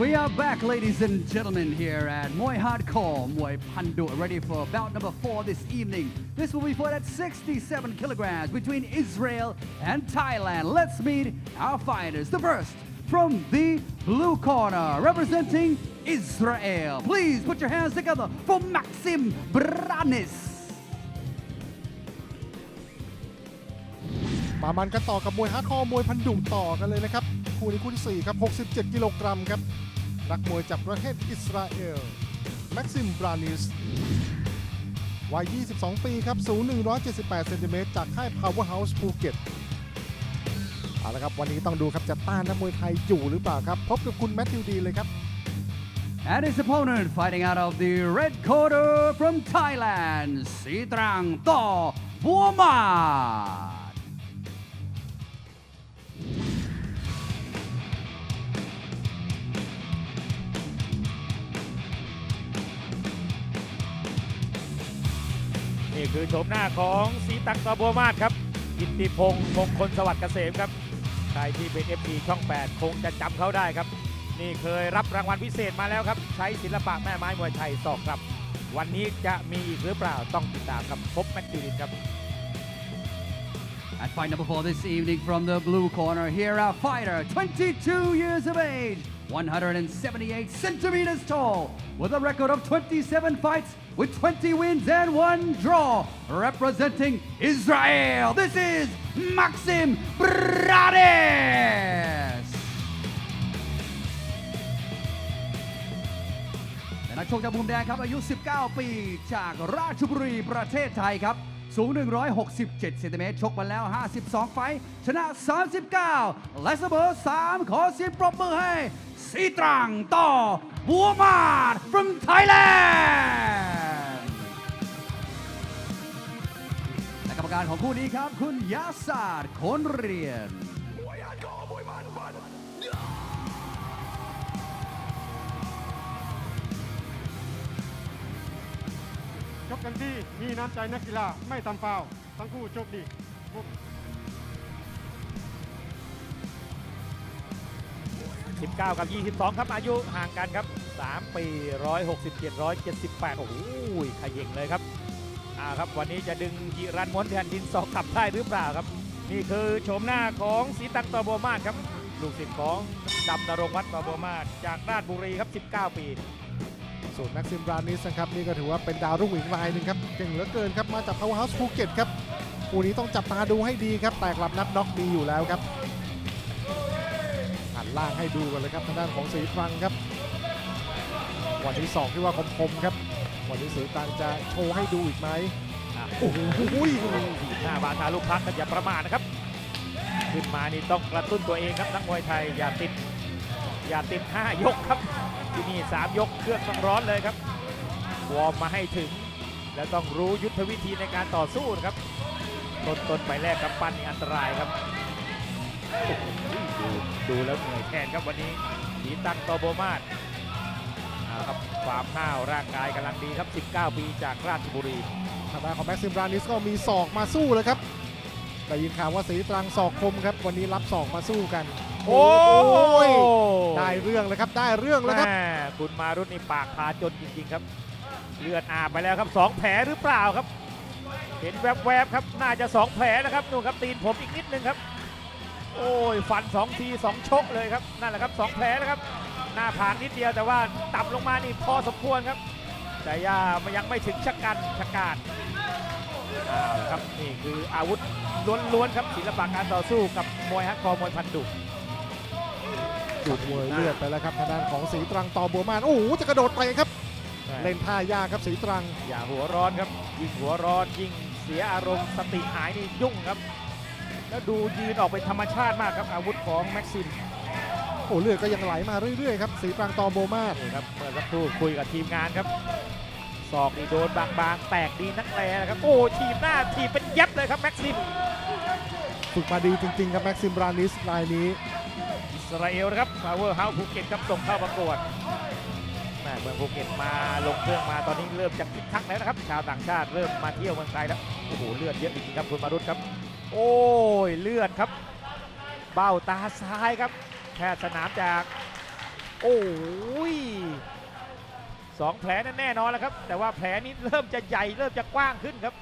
we are back, ladies and gentlemen, here at Muay Hardcore, Muay Pandu, ready for bout number four this evening. This will be fought at 67 kilograms between Israel and Thailand. Let's meet our fighters. The first, from the blue corner, representing Israel. Please put your hands together for Maxim Branis. มามันกันต่อกับมวยฮาร์ดคอร์มวยพันดุต่อกันเลยนะครับ คู่นี้คู่ที่ 4 ครับ 67 กิโลกรัมครับ นักมวยจากประเทศอิสราเอล แม็กซิมบรานิส วัย 22 ปีครับ สูง 178 เซนติเมตรจากค่าย Powerhouse ภูเก็ต เอาละครับ วันนี้ต้องดูครับ จะต้านนักมวยไทยอยู่หรือเปล่าครับ พบกับคุณแมทธิวดีเลยครับ And his opponent fighting out of the red corner from Thailand, Sitrang To Buama คือโฉมหน้าของสีตังตอบัวมาศครับกิติพงศ์มงคลสวัสดิ์เกษมครับ ใครที่เป็น f อช่อง 8 คงจะจำเขาได้ครับ นี่เคยรับรางวัลพิเศษมาแล้วครับ ใช้ศิลปะแม่ไม้มวยไทยศอกครับ วันนี้จะมีอีกหรือเปล่าต้องติดตามครับพบแมตติลินครับ At fight number four this evening from the blue corner, here our fighter, 22 years of age, 178 centimeters tall, with a record of 27 fights with 20 wins and one draw, representing Israel. This is Maxim Brades. และนักชกจากมุมแดงครับ อายุ 19 ปี จากราชบุรีประเทศไทยครับ สูง 167เซนติเมตร ชกมาแล้ว 52 ไฟท์ชนะ 39 และเสมอ 3 ขอเสียงปรบมือให้สีตรังต่อบัวมาด from Thailand กรรมการของคู่นี้ครับ คุณยาศาสตร์คนเรียน ชกกันที่มีน้ำใจนักกีฬาไม่ทำฟาวล์ทั้งคู่โชคดี19 กับ 22 ครับ อายุห่างกันครับ 3 ปี 167 178 โอ้โหขย่งเลยครับ อ่าครับวันนี้จะดึงจิรันม้วนแผ่นดินสอกกลับได้หรือเปล่าครับ นี่คือโฉมหน้าของสีตังตอโบมาศครับลูกศิษย์ของดำนรงวัฒน์ตอโบมาศจากราชบุรีครับ 19 ปีส่วนแม็กซิมบรานิสนะครับนี่ก็ถือว่าเป็นดาวรุ่งอีกรายหนึ่งครับเก่งเหลือเกินครับมาจาก Powerhouse ภูเก็ตครับคู่นี้ต้องจับตาดูให้ดีครับแตกลับนับน็อกดีอยู่แล้วครับหันล่างให้ดูกันเลยครับทางด้านของสีตรังครับวันที่ 2 ที่ว่าคมๆครับ วันนี้สีตรังจะโชว์ให้ดูอีกไหมอะโอ้โหหน้าบาทาลูกพักกันอย่าประมาทนะครับ ขึ้นมานี่ต้องกระตุ้นตัวเองครับนักมวยไทยอย่าติด อย่าติด 5 ยกครับ ที่นี่ 3 ยกเครื่องต้องร้อนเลยครับวอร์มมาให้ถึง แล้วต้องรู้ยุทธวิธีในการต่อสู้นะครับต้นต้นไปแรกกับปั้นนี่อันตรายครับโอ้โหดูดูแล้วเหนื่อยแทนครับวันนี้หีตังโตโบมาศเอาละ ครับความห้าวร่างกายกำลังดีครับ 19 ปีจากราชบุรีทางด้านของแม็กซิมบรานิสก็มีศอกมาสู้เลยครับแต่ยินข่าวว่าสีตรังศอกคมครับ วันนี้รับศอกมาสู้กัน โอ้ยได้เรื่องเลยครับได้เรื่องแล้วครับแม่คุณมารุตนี่ปากพาจนจริงๆครับ เลือดอาบไปแล้วครับสองแผลหรือเปล่าครับ เห็นแวบๆครับน่าจะสองแผลนะครับนู่นครับตีนผมอีกนิดนึงครับ โอ้ยฟันสองทีสองชกเลยครับนั่นแหละครับสองแผลแล้วครับ หน้าผากนิดเดียวแต่ว่าต่ำลงมานี่พอสมควรครับ แต่ย่ามันยังไม่ถึงชะกันชะกาดเอาละครับนี่คืออาวุธล้วนๆครับศิลปะการต่อสู้กับมวยฮักคอร์มวยพันดุดูดมวยเลือดไปแล้วครับทางด้านของสีตรังต่อบัวมานโอ้โหจะกระโดดไปครับ เล่นท่ายากครับสีตรัง อย่าหัวร้อนครับ ยิ่งหัวร้อนยิ่งเสียอารมณ์สติหายนี่ยุ่งครับ แล้วดูยืนออกเป็นธรรมชาติมากครับอาวุธของแม็กซิมโอ้เลือดก็ยังไหลมาเรื่อยๆครับสีตรังต่อโบวมาศนี่ครับเมื่อสักครู่คุยกับทีมงานครับศอกนี่โดนบางๆ แตกดีนักแลนะครับ โอ้ทีมหน้าทีมเป็นยับเลยครับแม็กซิมฝึกมาดีจริงๆครับแม็กซิมบรานิสรายนี้อิสราเอลนะครับ Power House ภูเก็ตครับส่งเข้าประกวดแม่เมืองภูเก็ตมาลงเครื่องมาตอนนี้เริ่มจะคึกคักแล้วนะครับ ชาวต่างชาติเริ่มมาเที่ยวเมืองไทยแล้วโอ้โหเลือดเยอะจริงๆครับคุณมารุตครับ โอ้ยเลือดครับ เบ้าตาซ้ายครับแพ ทย์สนามจาก โอ้ยสองแผลนั่นแน่นอนแล้วครับ แต่ว่าแผลนี้เริ่มจะใหญ่เริ่มจะกว้างขึ้นครับ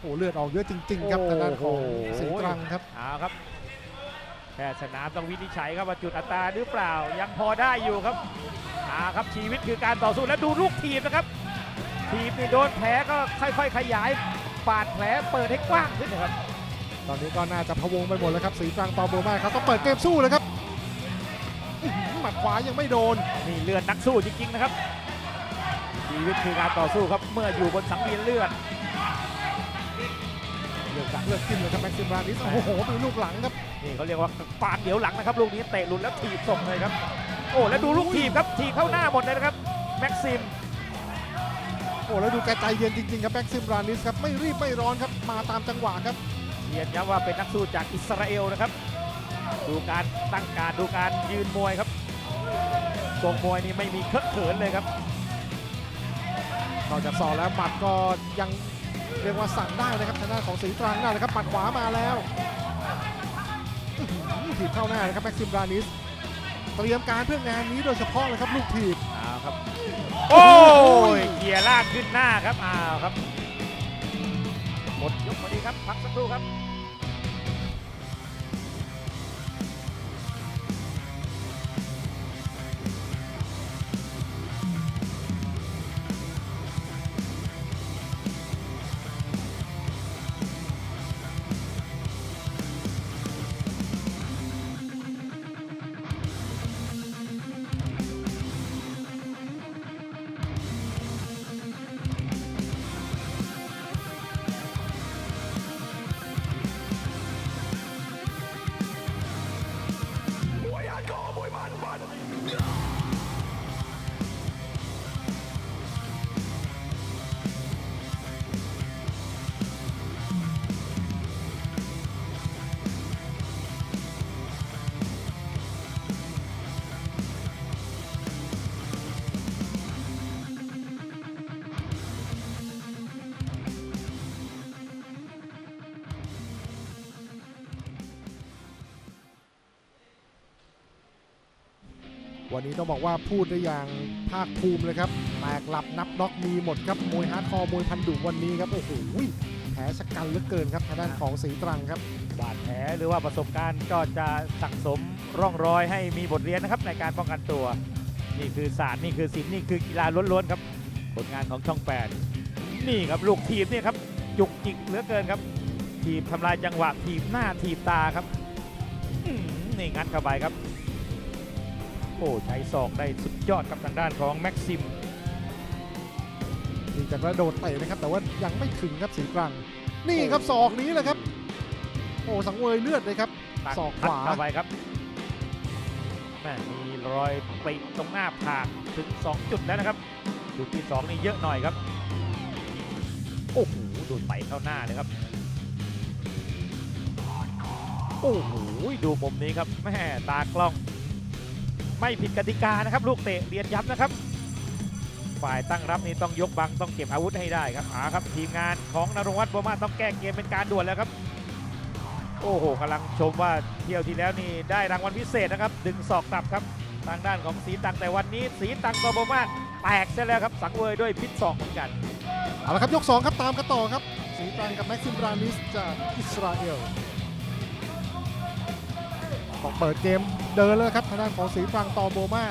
โอ้เลือดออกเยอะจริง ๆ ครับโอ้โหทางด้านของสีตรังครับเอาครับแพทย์สนามต้องวินิจฉัยครับว่าจุดอัตราหรือเปล่ายังพอได้อยู่ครับเอาครับชีวิตคือการต่อสู้แล้วดูลูกทีมนะครับ ทีมนี่โดนแผลก็ค่อยๆ ขยายปาดแผลเปิดให้กว้างขึ้นนะครับ ตอนนี้ก็น่าจะพะวงไปหมดแล้วครับสีตรังตอโบมาครับต้องเปิดเกมสู้เลยครับอื้อ หือหมัดขวายังไม่โดน นี่เลือดนักสู้จริงๆนะครับชีวิตคือการต่อสู้ครับเมื่ออยู่บนสังเวียนเลือดเลือกกัดเลือกกินเลยครับแม็กซิมรานิสโอ้โหมีลูกหลังครับนี่เขาเรียกว่าปานเดี๋ยวหลังนะครับลูกนี้เตะหลุดแล้วถีบส่งเลยครับโอ้แล้วดูลูกถีบครับถีบเข้าหน้าหมดเลยนะครับแม็กซิมโอ้แล้วดูแกใจเย็นจริงๆครับแม็กซิมรานิสครับไม่รีบไม่ร้อนครับมาตามจังหวะครับเรียนย้ำว่าเป็นนักสู้จากอิสราเอลนะครับ ดูการตั้งการดูการยืนมวยครับ ทรงมวยนี่ไม่มีเคอะเขินเลยครับ นอกจากศอกแล้วหมัดก็ยังเรียกว่าสั่งได้นะครับทางด้านของสีตรังนั่นแหละครับหมัดขวามาแล้วอื้อหือถีบเข้าหน้านะครับแม็กซิมรานิสเตรียมการเพื่องานนี้โดยเฉพาะเลยครับลูกถีบอ้าวครับ โอ้ยเกียร์ล่างขึ้นหน้าครับอ้าวครับหมดยกพอดีครับพักสักครู่ครับ วันนี้ต้องบอกว่าพูดได้อย่างภาคภูมิเลยครับ แตกหลับนับน็อกมีหมดครับ มวยฮาร์ดคอร์มวยพันดุวันนี้ครับ โอ้โหแผลชะกันเหลือเกินครับทางด้านของสีตรังครับ บาดแผลหรือว่าประสบการณ์ก็จะสั่งสมร่องรอยให้มีบทเรียนนะครับในการป้องกันตัว นี่คือศาสตร์นี่คือศิลป์นี่คือกีฬาล้วนๆครับ ผลงานของช่อง 8 นี่ครับลูกทีมนี่ครับจุกจิกเหลือเกินครับ ทีมทำลายจังหวะทีมหน้าทีมตาครับนี่งัดเข้าไปครับ อ้ใช้ศอกได้สุดยอดกับทางด้านของแม็กซิมนี่จะกระโดดเตะนะครับ แต่ว่ายังไม่ถึงครับสีตรัง นี่ครับศอกนี้แหละครับ โอ้สังเวยเลือดเลยครับตัดศอกขพัดวาเข้าไปครับแม่มีรอยปริตรงหน้าผากถึง 2 จุดแล้วนะครับ จุดที่ 2 นี่เยอะหน่อยครับ โอ้โหดูไต่เข้าหน้าเลยครับ โอ้โหดูมุมนี้ครับแม่ตากล้อง ไม่ผิดกติกานะครับ ลูกเตะเรียนย้ำนะครับ ฝ่ายตั้งรับนี่ต้องยกบังต้องเก็บอาวุธให้ได้ครับอาครับทีมงานของนรงวัฒน์บัวมาต้องแก้เกมเป็นการด่วนแล้วครับ โอ้โหกำลังชมว่าเที่ยวที่แล้วนี่ได้รางวัลพิเศษนะครับ ดึงศอกกลับครับทางด้านของสีตังแต่วันนี้สีตังกบมาแตกซะแล้วครับสังเวยด้วยพิษศอกเหมือนกันเอาละครับยก 2 ครับตามกันต่อครับ สีตังกับแม็กซิมรานิสจากอิสราเอล ต้องเปิดเกมเดินแล้วครับทางด้านของสีตรังตอโบมา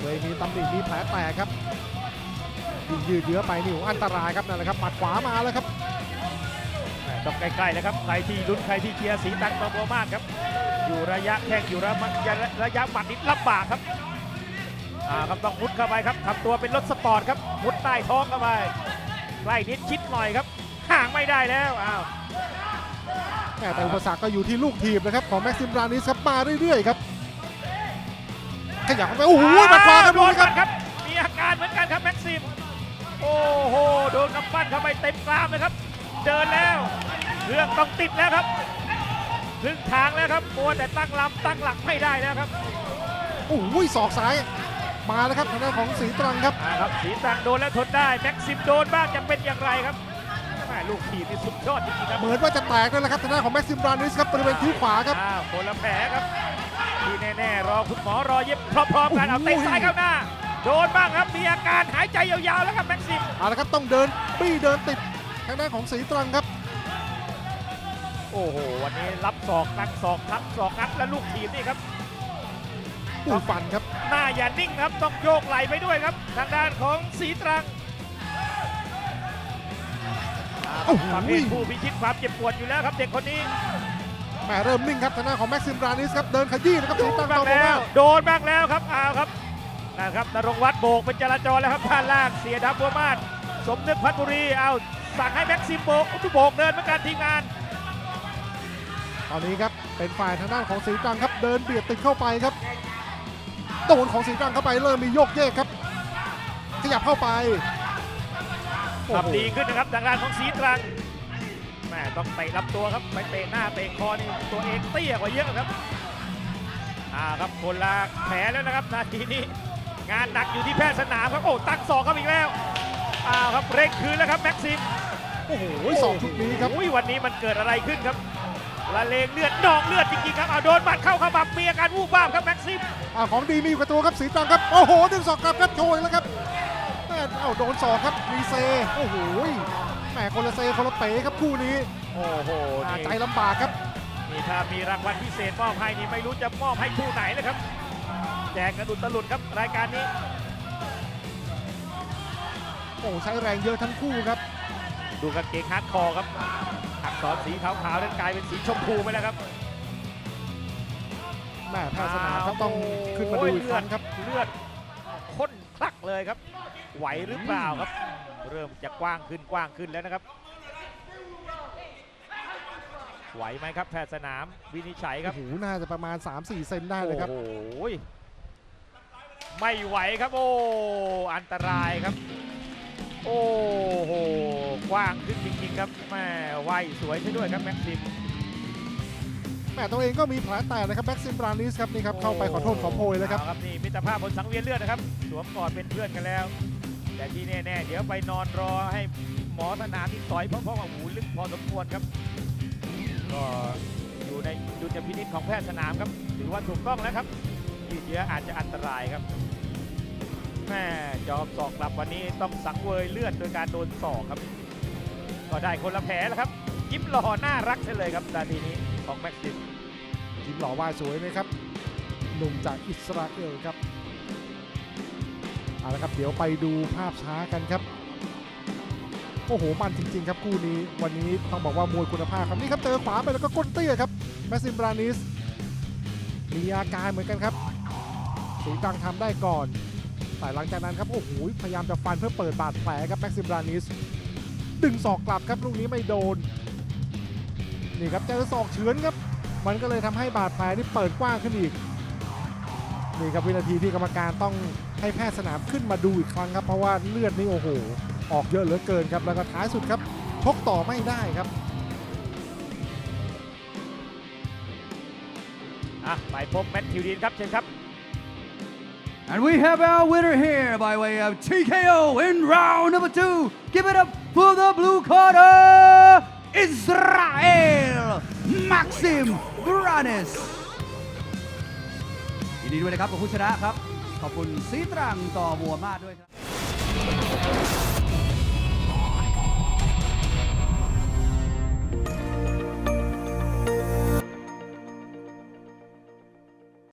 เลยมีตำหนิมีแผลแตกครับยิงยืดเยื้อไปนี่โอ้อันตรายครับนั่นแหละครับหมัดขวามาแล้วครับต้องใกล้ๆแล้วครับใครที่ลุ้นใครที่เชียร์สีตังกบมาครับ อยู่ระยะแข้งอยู่ระยะระยะหมัดนิดลำบากครับอ่าครับต้องมุดเข้าไปครับทำตัวเป็นรถสปอร์ตครับมุดใต้ท้องเข้าไปใกล้นิดชิดหน่อยครับห่างไม่ได้แล้วอ้าว แม่แต่อุปสรรคก็อยู่ที่ลูกทีมนะครับของแม็กซิมรานิสครับมาเรื่อยๆครับขยับเข้าไปโอ้โหหมัดขวาครับโดดูนนะครับครับ มีอาการเหมือนกันครับแม็กซิม โอ้โหโดนกำปั้นเข้าไปเต็มกรามเลยครับ เดินแล้วเครื่องต้องติดแล้วครับครึ่งทางแล้วครับมัวแต่ตั้งลำตั้งหลักไม่ได้แล้วครับโอ้โหศอกซ้ายมาแล้วครับทางด้านของสีตรังครับอ่าครับสีตังโดนแล้วทนได้แม็กซิมโดนบ้างจะเป็นอย่างไรครับแม่ลูกทีมนี่สุดยอดจริงๆครับเหมือนว่าจะแตกแล้วนะครับทางด้านของแม็กซิมรานิสครับบริเวณคิ้วขวาครับ อ้าวคนละแผลครับทีที่แน่ๆรอคุณหมอรอเย็บพร้อมๆกันเอาเตะซ้ายเข้าหน้า โดนบ้างครับมีอาการหายใจยาวๆแล้วครับแม็กซิม เอาละครับต้องเดินบี้เดินติดทางด้านของสีตรังครับ โอ้โห วันนี้รับศอกนักศอกทับศอกนัดและลูกทีมนี่ครับปูฟันครับ หน้าอย่านิ่งครับ ต้องโยกไหลไปด้วยครับ ทางด้านของสีตรัง โอ้โหประเภทผู้พิชิตความเจ็บปวดอยู่แล้วครับเด็กคนนี้แหมเริ่มนิ่งครับทางด้านของแม็กซิมบรานิสครับเดินขยี้นะครับสีตรังบ้าต่งอมาแล้วโดนบ้างแล้วครับเอาครับนะครับนรงค์วัดโบกเป็นจราจรแล้วครับด้านล่างเสียดับบัวมาศสมนึกพัทบุรีเอาสั่งให้แม็กซิมโบกโบกเดินเหมือนกันทีมงานตอนนี้ครับเป็นฝ่ายทางด้านของสีตรังครับเดินเบียดติดเข้าไปครับโดนของสีตรังเข้าไปเริ่มมีโยกเยกครับขยับเข้าไปโอ้โห ทำดีขึ้นนะครับทางด้านของสีตรังแม่ต้องเตะลำตัวครับไปเตะหน้าเตะคอนี่ตัวเองเตี้ยกว่าเยอะครับอ่าครับคนละแผลแล้วนะครับนาทีนี้งานหนักอยู่ที่แพทย์สนามครับโอ้ตั้งศอกเข้าอีกแล้วอ้าวครับเร่งคืนแล้วครับแม็กซิมโอ้โหสองชุดนี้ครับอุ้ยวันนี้มันเกิดอะไรขึ้นครับละเลงเลือดนองเลือดจริงๆครับเอาโดนบัดเข้าขมับมีอาการวูบวาบครับแม็กซิมอ่าของดีมีอยู่กับตัวครับสีตรังครับโอ้โหดึงศอกกลับครับโชยแล้วครับ แม่เอ้าโดนศอกครับมีเซโอ้โหแหมคนละเซคนละเป๋ครับคู่นี้โอ้โหอ่านี่ใจลำบากครับนี่ถ้ามีรางวัลพิเศษมอบให้นี่ไม่รู้จะมอบให้คู่ไหนเลยครับ แจกกระดุดตะหลุดครับรายการนี้ โอ้ใช้แรงเยอะทั้งคู่ครับ ดูกางเกงฮาร์ดคอร์ครับอักษรสีขาวๆนั้นกลายเป็นสีชมพูไปแล้วครับแม่แพทย์สนามครับต้องขึ้นมาดูอีกครั้งครับเลือด ข้นคลักเลยครับ ไหวหรือเปล่าครับ เริ่มจะกว้างขึ้นกว้างขึ้นแล้วนะครับ ไหวไหมครับแพทย์สนามวินิจฉัยครับโอ้โหน่าจะประมาณ 3-4 เซนได้เลยครับโอ้โหไม่ไหวครับโอ้อันตรายครับ โอ้โหกว้างขึ้นจริงๆครับแม่ไหวสวยใช่ด้วยครับแม็กซิมแม่ตัวเองก็มีแผลแตกนะครับแบ็กซิมบรานิสครับนี่ครับเข้าไปขอโทษขอโพยแล้วครับ เอาครับนี่มิตรภาพบนสังเวียนเลือดนะครับสวมกอดเป็นเพื่อนกันแล้ว แต่ที่แน่ๆเดี๋ยวไปนอนรอให้หมอสนามที่ต่อยเพราะเพราะว่าหูลึกพอสมควรครับก็อยู่ในดุลยพินิจของแพทย์สนามครับถือว่าถูกต้องแล้วครับยืดเยื้ออาจจะอันตรายครับแม่จอบศอกกลับวันนี้ต้องสังเวยเลือดโดยการโดนศอกครับ ก็ได้คนละแผลแล้วครับยิ้มหล่อน่ารักเฉยเลยครับนาทีนี้ ของแม็กซิมทีมหล่อว่าสวยนะครับหนุ่มจากอิสราเอลครับเอาละครับเดี๋ยวไปดูภาพช้ากันครับโอ้โหมันจริงๆครับคู่นี้วันนี้ต้องบอกว่ามวยคุณภาพครับนี่ครับเจอขวาไปแล้วก็ก้นเตี้ยครับแมสซิมบรานิสมีอาการเหมือนกันครับสีตังทำได้ก่อนแต่หลังจากนั้นครับโอ้โหพยายามจะฟันเพื่อเปิดบาดแผลครับแม็กซิมบรานิสดึงศอกกลับครับลูกนี้ไม่โดน นี่ครับเจอศอกเฉือนครับ มันก็เลยทำให้บาดแผลที่เปิดกว้างขึ้นอีกนี่ครับวินาทีที่กรรมการต้องให้แพทย์สนามขึ้นมาดูอีกครั้งครับ เพราะว่าเลือดนี่โอ้โห ออกเยอะเหลือเกินครับ แล้วก็ท้ายสุดครับชกต่อไม่ได้ครับอะไปพบแมทธิวดีนครับเชิญครับ And we have our winner here by way of TKO in round number two. Give it up for the blue corner, Israel Maxim Branes ยินดีด้วยนะครับกับผู้ชนะครับ ขอบคุณซีตรังต่อบัวมาด้วยครับ